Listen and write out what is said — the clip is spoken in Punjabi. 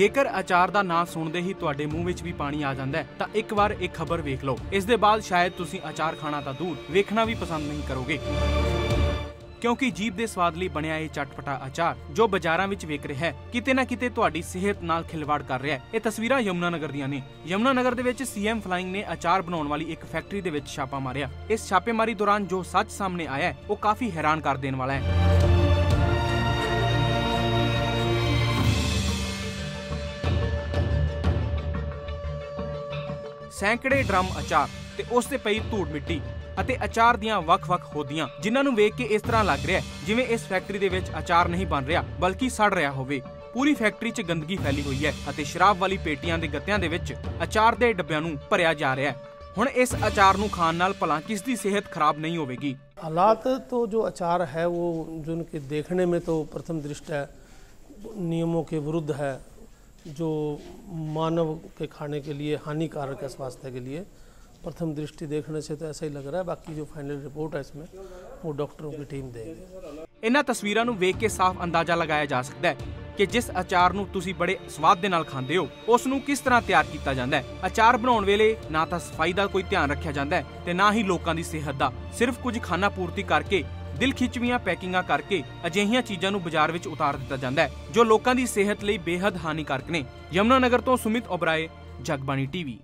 ਜੇਕਰ ਅਚਾਰ ਦਾ ਨਾਂ ਸੁਣਦੇ ਹੀ ਤੁਹਾਡੇ ਮੂੰਹ ਵਿੱਚ ਵੀ ਪਾਣੀ ਆ ਜਾਂਦਾ ਹੈ, ਤਾਂ ਇੱਕ ਵਾਰ ਇਹ ਖਬਰ ਵੇਖ ਲਓ। ਇਸ ਦੇ ਬਾਅਦ ਸ਼ਾਇਦ ਤੁਸੀਂ ਅਚਾਰ ਖਾਣਾ ਤਾਂ ਦੂਰ ਵੇਖਣਾ ਵੀ ਪਸੰਦ ਨਹੀਂ ਕਰੋਗੇ। ਕਿਉਂਕਿ ਜੀਭ ਦੇ ਸਵਾਦ ਲਈ ਬਣਿਆ ਇਹ ਚਟਪਟਾ ਅਚਾਰ ਜੋ ਬਾਜ਼ਾਰਾਂ ਵਿੱਚ ਵਿਕ ਰਿਹਾ ਹੈ, ਕਿਤੇ ਨਾ ਕਿਤੇ ਤੁਹਾਡੀ ਸਿਹਤ ਨਾਲ ਖਿਲਵਾੜ ਕਰ ਰਿਹਾ ਹੈ। ਇਹ ਤਸਵੀਰਾਂ ਯਮੁਨਾ ਨਗਰ ਦੀਆਂ ਨੇ। ਯਮੁਨਾ ਨਗਰ ਦੇ ਵਿੱਚ ਸੀਐਮ ਫਲਾਈਂਗ ਨੇ ਅਚਾਰ ਬਣਾਉਣ ਵਾਲੀ ਇੱਕ ਫੈਕਟਰੀ ਦੇ ਵਿੱਚ ਛਾਪਾ ਮਾਰਿਆ। ਇਸ ਛਾਪੇਮਾਰੀ ਦੌਰਾਨ ਜੋ ਸੱਚ ਸਾਹਮਣੇ ਆਇਆ ਉਹ ਕਾਫੀ ਹੈਰਾਨ ਕਰ ਦੇਣ ਵਾਲਾ ਹੈ। ਸੈਂਕੜੇ ਡਰਮ ਅਚਾਰ ਤੇ ਉਸ ਤੇ ਪਈ ਧੂੜ ਮਿੱਟੀ ਅਤੇ ਅਚਾਰ ਦੀਆਂ ਵੱਖ-ਵੱਖ ਹੋਦੀਆਂ ਜਿਨ੍ਹਾਂ ਨੂੰ ਵੇਖ ਕੇ ਇਸ ਤਰ੍ਹਾਂ ਲੱਗ ਰਿਹਾ ਹੈ ਜਿਵੇਂ ਇਸ ਫੈਕਟਰੀ ਦੇ ਵਿੱਚ ਅਚਾਰ ਨਹੀਂ ਬਣ ਰਿਹਾ ਬਲਕਿ ਸੜ ਰਿਹਾ ਹੋਵੇ ਪੂਰੀ ਫੈਕਟਰੀ 'ਚ ਗੰਦਗੀ ਫੈਲੀ ਹੋਈ ਹੈ ਅਤੇ ਸ਼ਰਾਬ ਵਾਲੀ ਪੇਟੀਆਂ ਦੇ ਗੱਤਿਆਂ ਦੇ ਵਿੱਚ ਅਚਾਰ ਦੇ ਡੱਬਿਆਂ ਨੂੰ ਭਰਿਆ ਜਾ ਰਿਹਾ ਹੈ ਹੁਣ ਇਸ ਅਚਾਰ ਨੂੰ ਖਾਣ ਨਾਲ ਭਲਾ ਕਿਸ ਦੀ ਸਿਹਤ ਖਰਾਬ ਨਹੀਂ ਹੋਵੇਗੀ हालात तो जो अचार है वो जो उनके देखने में तो प्रथम दृष्टया नियमों के विरुद्ध है जो मानव के खाने के लिए हानिकारक है स्वास्थ्य के लिए प्रथम दृष्टि देखने से तो ऐसा ही लग रहा है बाकी जो फाइनल रिपोर्ट है इसमें वो डॉक्टरों की टीम देंगे ਇਹਨਾਂ ਤਸਵੀਰਾਂ ਨੂੰ ਵੇਖ ਕੇ ਸਾਫ਼ ਅੰਦਾਜ਼ਾ ਲਗਾਇਆ ਜਾ ਸਕਦਾ ਹੈ ਕਿ ਜਿਸ ਅਚਾਰ ਨੂੰ ਤੁਸੀਂ ਬੜੇ ਸਵਾਦ ਦੇ ਨਾਲ ਖਾਂਦੇ ਹੋ ਉਸ ਨੂੰ ਕਿਸ ਤਰ੍ਹਾਂ ਤਿਆਰ ਕੀਤਾ ਜਾਂਦਾ ਹੈ ਅਚਾਰ ਬਣਾਉਣ ਵੇਲੇ ਨਾ ਤਾਂ ਸਫਾਈ ਦਾ ਕੋਈ ਧਿਆਨ ਰੱਖਿਆ ਜਾਂਦਾ ਹੈ ਤੇ ਨਾ ਹੀ ਲੋਕਾਂ ਦੀ ਸਿਹਤ ਦਾ ਸਿਰਫ ਕੁਝ ਖਾਣਾ ਪੂਰਤੀ ਕਰਕੇ ਦਿਲ ਖਿੱਚਵੀਆਂ ਪੈਕਿੰਗਾਂ ਕਰਕੇ ਅਜਿਹੀਆਂ ਚੀਜ਼ਾਂ ਨੂੰ ਬਾਜ਼ਾਰ ਵਿੱਚ ਉਤਾਰ ਦਿੱਤਾ ਜਾਂਦਾ ਹੈ, ਜੋ ਲੋਕਾਂ ਦੀ ਸਿਹਤ ਲਈ ਬੇहद ਹਾਨੀਕਾਰਕ ਨੇ। ਯਮੁਨਾ ਨਗਰ ਤੋਂ ਸੁਮਿਤ ਓਬਰਾਏ, ਜਗਬਾਣੀ ਟੀਵੀ।